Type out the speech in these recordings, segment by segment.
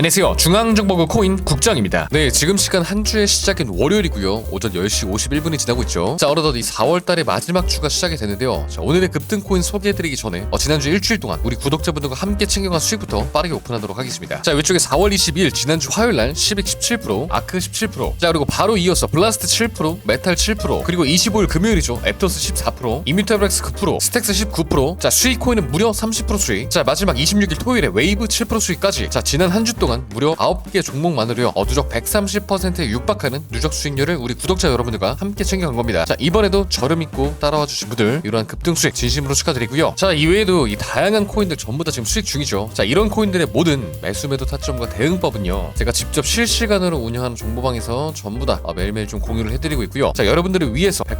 안녕하세요. 중앙정보국 코인 국장입니다. 네, 지금 시간 한 주의 시작인 월요일이고요. 오전 10시 51분이 지나고 있죠. 자, 어느덧 이 4월 달의 마지막 주가 시작이 되는데요. 자, 오늘의 급등 코인 소개해드리기 전에 어, 지난주 일주일 동안 우리 구독자분들과 함께 챙겨간 수익부터 빠르게 오픈하도록 하겠습니다. 자, 이쪽에 4월 22일 지난주 화요일 날 10익 17%, 아크 17%, 자 그리고 바로 이어서 블라스트 7%, 메탈 7%, 그리고 25일 금요일이죠. 앱토스 14%, 이뮤테브렉스 9%, 스택스 19%, 자 수익 코인은 무려 30% 수익. 자 마지막 26일 토요일에 웨이브 7% 수익까지. 자 지난 한 주 동안 무려 9개 종목만으로요. 어, 누적 130%에 육박하는 누적 수익률을 우리 구독자 여러분들과 함께 챙겨간 겁니다. 자 이번에도 저를 믿고 따라와 주신 분들 이러한 급등 수익 진심으로 축하드리고요. 자 이외에도 이 다양한 코인들 전부 다 지금 수익 중이죠. 자 이런 코인들의 모든 매수 매도 타점과 대응법은요. 제가 직접 실시간으로 운영하는 정보방에서 전부 다 어, 매일매일 좀 공유를 해드리고 있고요. 자 여러분들을 위해서 100%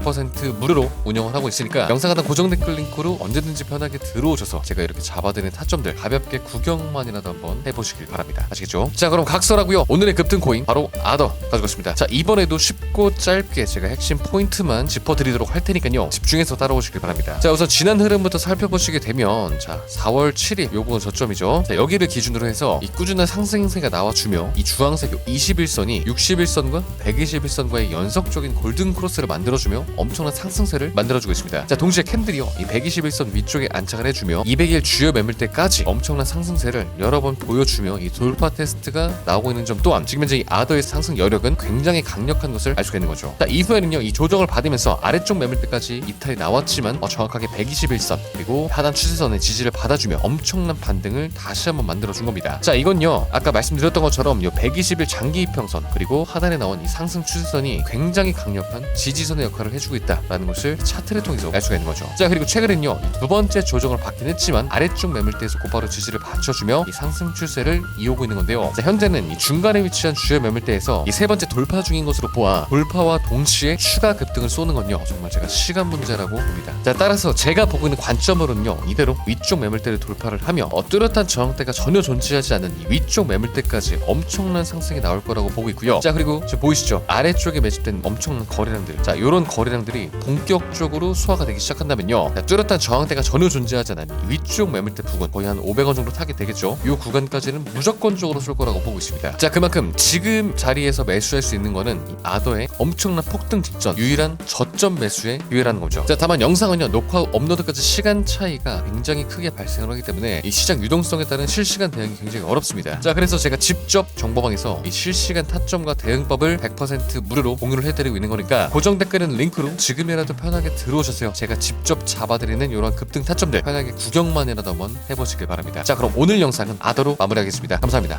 무료로 운영을 하고 있으니까 영상 하단 고정 댓글 링크로 언제든지 편하게 들어오셔서 제가 이렇게 잡아드리는 타점들 가볍게 구경만이라도 한번 해보시길 바랍니다. 아시겠죠? 자 그럼 각설하고요. 오늘의 급등 코인 바로 아더 가지고 왔습니다. 자 이번에도 쉽고 짧게 제가 핵심 포인트만 짚어드리도록 할 테니까요. 집중해서 따라오시길 바랍니다. 자 우선 지난 흐름부터 살펴보시게 되면 자 4월 7일 요거는 저점이죠. 자 여기를 기준으로 해서 이 꾸준한 상승세가 나와주며 이 주황색 요 21선이 61선과 121선과의 연속적인 골든 크로스를 만들어주며 엄청난 상승세를 만들어주고 있습니다. 자 동시에 캔들이요 이 121선 위쪽에 안착을 해주며 200일 주요 매물대까지 엄청난 상승세를 여러 번 보여주며 이 돌파 테스트가 나오고 있는 점 또한 지금 현재 이 아더의 상승 여력은 굉장히 강력한 것을 알 수가 있는 거죠. 자 이후에는요 이 조정을 받으면서 아래쪽 매물대까지 이탈이 나왔지만 어, 정확하게 121선 그리고 하단 추세선의 지지를 받아주며 엄청난 반등을 다시 한번 만들어준 겁니다. 자 이건요 아까 말씀드렸던 것처럼 요 120일 장기 이평선 그리고 하단에 나온 이 상승 추세선이 굉장히 강력한 지지선의 역할을 해 주고 있다라는 것을 차트를 통해서 알 수가 있는 거죠. 자 그리고 최근엔요 이두 번째 조정을 받긴 했지만 아래쪽 매물대에서 곧바로 지지를 받쳐주며 이 상승 추세를 이어오고 있는 건데요. 자 현재는 이 중간에 위치한 주요 매물대에서 이 세 번째 돌파 중인 것으로 보아 돌파와 동시에 추가 급등을 쏘는 건요 정말 제가 시간 문제라고 봅니다. 자 따라서 제가 보고 있는 관점으로는요 이대로 위쪽 매물대를 돌파를 하며 어, 뚜렷한 저항대가 전혀 존재하지 않는 이 위쪽 매물대까지 엄청난 상승이 나올 거라고 보고 있고요. 자 그리고 지금 보이시죠 아래쪽에 매집된 엄청난 거래량들 자 이런 거래 량들이 본격적으로 수화가 되기 시작한다면요 자, 뚜렷한 저항대가 전혀 존재하지 이 위쪽 매물대 부근 거의 한 500원 정도 타게 되겠죠. 이 구간까지는 무조건적으로 쏠 거라고 보고 있습니다. 자 그만큼 지금 자리에서 매수할 수 있는 거는 이 아더의 엄청난 폭등 직전 유일한 저점 매수에 기회라는 거죠. 자 다만 영상은요 녹화 후 업로드까지 시간 차이가 굉장히 크게 발생을 하기 때문에 이 시장 유동성에 따른 실시간 대응이 굉장히 어렵습니다. 자 그래서 제가 직접 정보방에서 이 실시간 타점과 대응법을 100% 무료로 공유를 해드리고 있는 거니까 고정 댓글은 링크로 지금이라도 편하게 들어오셔서요. 제가 직접 잡아드리는 이런 급등 타점들 편하게 구경만이라도 한번 해보시길 바랍니다. 자 그럼 오늘 영상은 아더로 마무리하겠습니다. 감사합니다.